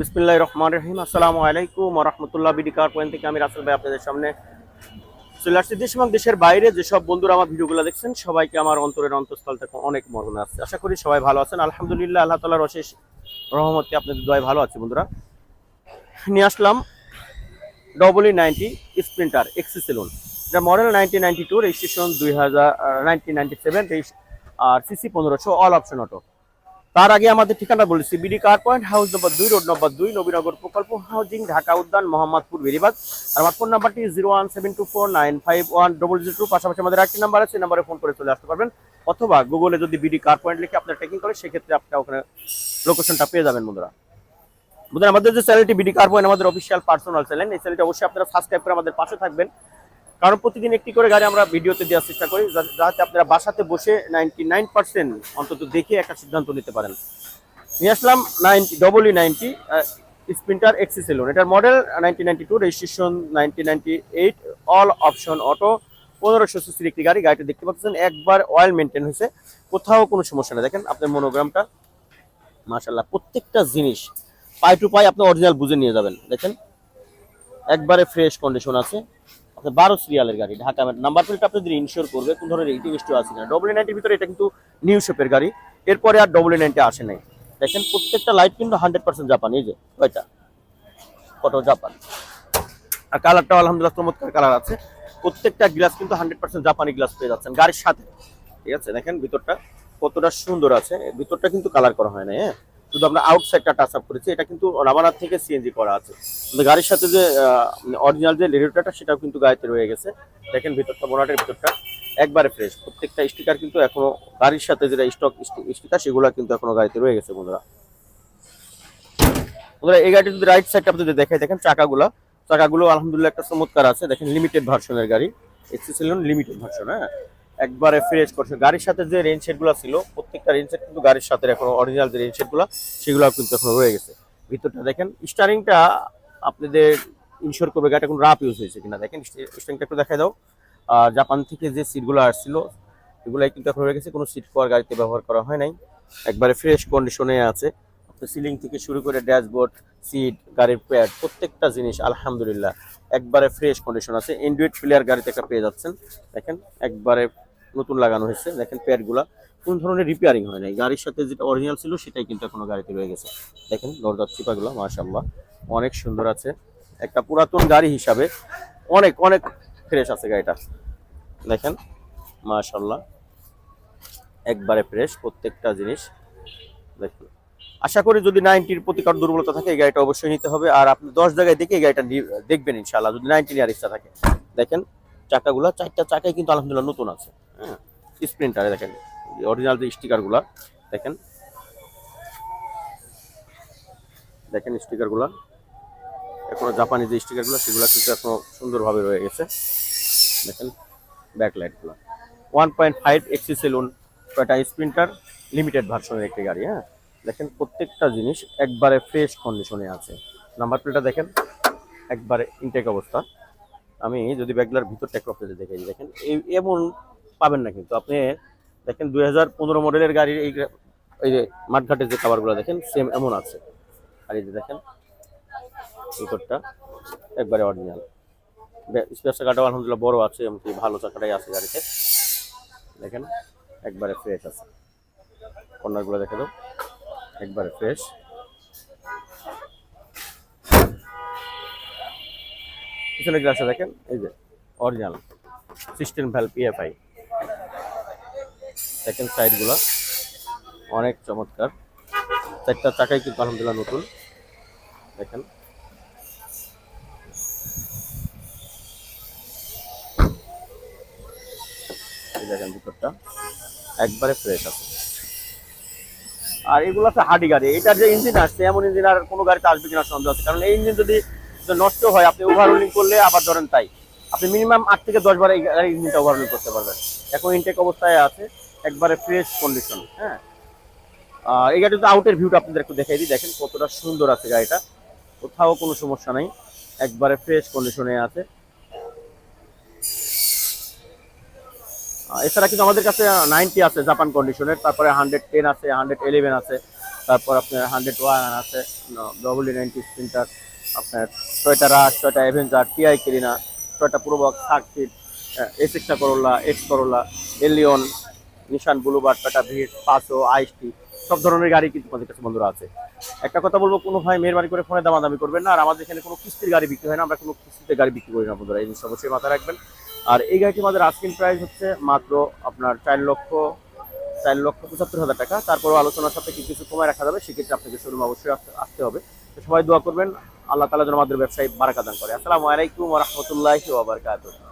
বিসমিল্লাহ রহমান রহিম আসসালামু আলাইকুম রহমতুল্লাহ বিডি কার পয়েন্ট থেকে আমি রাসেল ভাই আপনাদের সামনে চলে আসছি দেশ এবং দেশের বাইরে। যেসব বন্ধুরা আমার ভিডিওগুলো দেখছেন, সবাইকে আমার অন্তরের অন্তঃস্থল থেকে অনেক মরণে আসছে আশা করি সবাই ভালো আছেন। আলহামদুলিল্লাহ, আল্লাহ তালার অশেষ রহমতে আপনাদের দয় ভালো আছে বন্ধুরা। নিয়ে আসলাম double E ninety sprinter XE saloon এটা model nineteen ninety two registration দুই হাজার নাইনটিন নাইনটি সেভেন আর সিসি পনেরোশো অল অপশন অটো তার আগে আমাদের ঠিকানা বলেছি BD car point, house number দুই, রোড নম্বর দুই, নবীনগর প্রকল্প হাউজিং, ঢাকা উদ্যান, মোহাম্মদপুর বেরিবাগ আর আমার ফোন নাম্বারটি zero one seven two four nine five one double zero two পাশাপাশি আমাদের একটি নাম্বার আছে নাম্বারে ফোন করে চলে আসতে পারবেন। অথবা গুগলে যদি বিডি কার পয়েন্ট লিখে আপনার ট্রেকিং করে, সেক্ষেত্রে আপনি ওখানে লোকেশনটা পেয়ে যাবেন বন্ধুরা। বন্ধুরা, আমাদের যে চ্যানেলটি বিডি কার পয়েন্ট, আমাদের অফিসিয়াল পার্সোনাল চ্যানেল এই চ্যানেলটি অবশ্যই আপনারা সাবস্ক্রাইব করে আমাদের পাশে থাকবেন। কারণ প্রতিদিন একটি করে গাড়ি আমরা ভিডিওতে দেওয়ার চেষ্টা করি যাতে আপনারা বাসাতে বসে নাইনটি নাইন পার্সেন্ট অন্তত দেখে একটা সিদ্ধান্ত নিতে পারেন। নিয়ে আসলাম ninety double E ninety sprinter XE saloon এটার model nineteen ninety two registration nineteen ninety eight all option auto পনেরোশো সিসির একটি গাড়ি, গাড়িটা দেখতে পাচ্ছেন, একবার অয়েল মেনটেন হয়েছে। কোথাও কোনো সমস্যা নেই। দেখেন, আপনার মনোগ্রামটা মাশাল্লাহ প্রত্যেকটা জিনিস, পাই টু পাই আপনি অরিজিনাল বুঝে নিয়ে যাবেন। দেখেন, একবারে ফ্রেশ কন্ডিশন আছে। আপনার বারো সিরিয়ালের গাড়ি। ঢাকা নাম্বার প্লেট আপনাদের ইনশিওর করবে, কোন ধরনের এইটি বেশি আছে কিনা। ডবল নাইনটির ভিতরে এটা কিন্তু নিউ শেপের গাড়ি। এরপরে আর ডবল নাইনটি আসে নাই। দেখেন, প্রত্যেকটা লাইট কিন্তু হান্ড্রেড পার্সেন্ট জাপান এই যে ওইটা কত জাপান আর কালারটাও আলহামদুলিল্লাহ চমৎকার কালার আছে। প্রত্যেকটা গ্লাস কিন্তু হান্ড্রেড পার্সেন্ট জাপানি গ্লাস পেয়ে যাচ্ছেন গাড়ির সাথে। ঠিক আছে, দেখেন ভিতরটা কতটা সুন্দর আছে। ভিতরটা কিন্তু কালার করা হয় না হ্যাঁ। শুধু আমরা আউটসাইডটা টাচ আপ করেছি, এটা কিন্তু রাবানার থেকে সিএনজি করা আছে। গাড়ির সাথে যে অরিজিনাল যে রেডিওটাটা সেটাও কিন্তু গাড়িতে রয়ে গেছে। দেখেন ভিতরটা বোনাটের ভিতরটা, একবারে ফ্রেশ প্রত্যেকটা স্টিকার কিন্তু এখনও গাড়ির সাথে যেটা স্টক স্টিকার সেগুলো কিন্তু এখনও গাড়িতে রয়ে গেছে, বন্ধুরা। বন্ধুরা, এই গাড়িটি যদি রাইট সাইডটা আপনাদের দেখাই, দেখেন চাকাগুলো। চাকাগুলো আলহামদুলিল্লাহ একটা চমৎকার আছে। দেখেন লিমিটেড ভার্সনের গাড়ি। এক্সিসেলন লিমিটেড ভার্সন হ্যাঁ? একবারে ফ্রেশ করছে। গাড়ির সাথে যে রেঞ্জ সেটগুলো ছিল, প্রত্যেকটা রেঞ্জ সেট কিন্তু গাড়ির সাথে এখন অরিজিনাল যে রেঞ্জ সেটগুলো সেগুলো কিন্তু এখন রয়ে গেছে। ভিতরটা দেখেন স্টারিংটা আপনাদের ইনশোর করবে গাড়িটা কোনো রাপ ইউজ হয়েছে কিনা। দেখেন স্টারিংটা একটু দেখাই দাও। আর জাপান থেকে যে সিটগুলো আসছিল, এগুলাই কিন্তু এখন রয়ে গেছে। কোনো সিট কভার গাড়িতে ব্যবহার করা হয় নাই। একবারে ফ্রেশ কন্ডিশনে আছে। সিলিং থেকে শুরু করে ড্যাশবোর্ড সিট গাড়ির প্যাড প্রত্যেকটা জিনিস, আলহামদুলিল্লাহ, একবারে ফ্রেশ কন্ডিশন আছে। এন্ড্রয়েড প্লেয়ার গাড়িতে একটা পেয়ে যাচ্ছেন। দেখেন, একবারে নতুন লাগানো হয়েছে। দেখেন প্যাডগুলা কোন ধরনের রিপেয়ারিং হয় নাই। গাড়ির সাথে যেটা অরিজিনাল ছিল, সেটাই কিন্তু এখনও গাড়িতে রয়ে গেছে। দেখেন, দরজার চিপাগুলো মাশাল্লাহ অনেক সুন্দর আছে। একটা পুরাতন গাড়ি হিসাবে অনেক অনেক ফ্রেশ আছে গাড়িটা। দেখেন মাশাল্লাহ একবারে ফ্রেশ প্রত্যেকটা জিনিস। দেখুন, আশা করি যদি নাইনটির প্রতিকার দুর্বলতা থাকে, এই গাড়িটা অবশ্যই নিতে হবে। আর আপনি দশ জায়গায় দেখে এই গাড়িটা দেখবেন ইনশাল্লাহ যদি নাইনটি নেওয়ার ইচ্ছা থাকে। দেখেন, চাকাগুলো, চারটা চাকাই কিন্তু আলহামদুলিল্লাহ নতুন আছে। হ্যাঁ স্প্রিন্টারে দেখেন অরিজিনাল যে স্টিকারগুলো দেখেন। দেখেন স্টিকারগুলো এখনও জাপানি যে স্টিকারগুলো সেগুলো কিন্তু এখনও সুন্দরভাবে রয়ে গেছে। দেখেন ব্যাকলাইটগুলো one point five Axio saloon একটা স্প্রিন্টার লিমিটেড ভার্সনের একটি গাড়ি হ্যাঁ। দেখেন, প্রত্যেকটা জিনিস একবারে ফ্রেশ কন্ডিশনে আছে। নাম্বার প্লেটটা দেখেন, একবারে ইনটেক অবস্থা। আমি যদি ব্যাগলার ভিতরটা একটু আপনাদের দেখে দেখেন, এই এমন পাবেন না কিন্তু। আপনি দেখেন দুই হাজার পনেরো মডেলের গাড়ির এই এই যে মাঠঘাটের যে কাভারগুলো দেখেন সেম এমন আছে। আর এই যে দেখেন ভিতরটা একবারে অরিজিনাল স্পেয়ার চাকাটাও আলহামদুলিল্লাহ বড় আছে, এমনকি ভালো চাকাটাই আছে গাড়িতে। দেখেন, একবারে ফ্রেশ আছে। কর্নারগুলো দেখে দাও, একবারে ফ্রেশ পিছনে গ্লাসে দেখেন, এই যে অরিজিনাল সিস্টেম ভ্যাল পিএফআই দেখেন সাইডগুলো। অনেক চমৎকার। চারটা চাকাই কিন্তু আলহামদুলিল্লাহ নতুন। দেখেন। দেখেন ভিতরটা একবারে ফ্রেশ আছে। আর এগুলো আছে হাডি গাড়ি। এটার যে ইঞ্জিন আসছে, এমন ইঞ্জিন আর কোনো গাড়িতে আসবে কিনা সন্দেহ আছে। কারণ এই ইঞ্জিন যদি নষ্ট হয়, আপনি ওভারলোডিং করলে আবার ধরেন তাই। আপনি মিনিমাম আট থেকে দশ বার এই ইঞ্জিনটা ওভারলোডিং করতে পারবেন। এখন ইনটেক অবস্থায় আছে। একবারে ফ্রেশ কন্ডিশন হ্যাঁ? আর এই গাড়িতে আউটের ভিউটা আপনাদের একটু দেখাই দিই। দেখেন কতটা সুন্দর আছে গাড়িটা। কোথাও কোনো সমস্যা নাই। একবারে ফ্রেশ কন্ডিশনে আছে। এছাড়া কিন্তু আমাদের কাছে নাইনটি আছে জাপান কন্ডিশনের তারপরে হান্ড্রেড টেন আছে হান্ড্রেড ইলেভেন আছে। তারপর আপনার হান্ড্রেড ওয়ান আছে। ডবল নাইনটি স্প্রিন্টার আপনার Toyota Rush Toyota Avenger TI Carina Toyota Probox circuit S extra Corolla X Corolla Allion Nissan Bluebird Tata Vitz Passo IST সব ধরনের গাড়ি কিন্তু আমাদের কাছে বন্ধুরা আছে। একটা কথা বলব, কোনো ভাই মেহরবানি করে ফোনে দামাদামি করবেন না, আর আমাদের এখানে কোনো কিস্তির গাড়ি বিক্রি হয় না, আমরা কোনো কিস্তিতে গাড়ি বিক্রি করি না বন্ধুরা, এই জিনিস অবশ্যই মাথায় রাখবেন। আর এই গাড়িটি আমাদের আস্কিং প্রাইস হচ্ছে মাত্র আপনার চার লক্ষ চার লক্ষ পঁচাত্তর হাজার টাকা। তারপরও আলোচনার সাথে কিছু কিছু কমায় রাখা যাবে, সেক্ষেত্রে আপনাকে শোরুম অবশ্যই আসতে- হবে। সবাই দোয়া করবেন, আল্লাহ তালা যেন আমাদের ব্যবসায় বারাকা দান করে। আসসালামু আলাইকুম রহমতুল্লাহি ওবরকাতুহ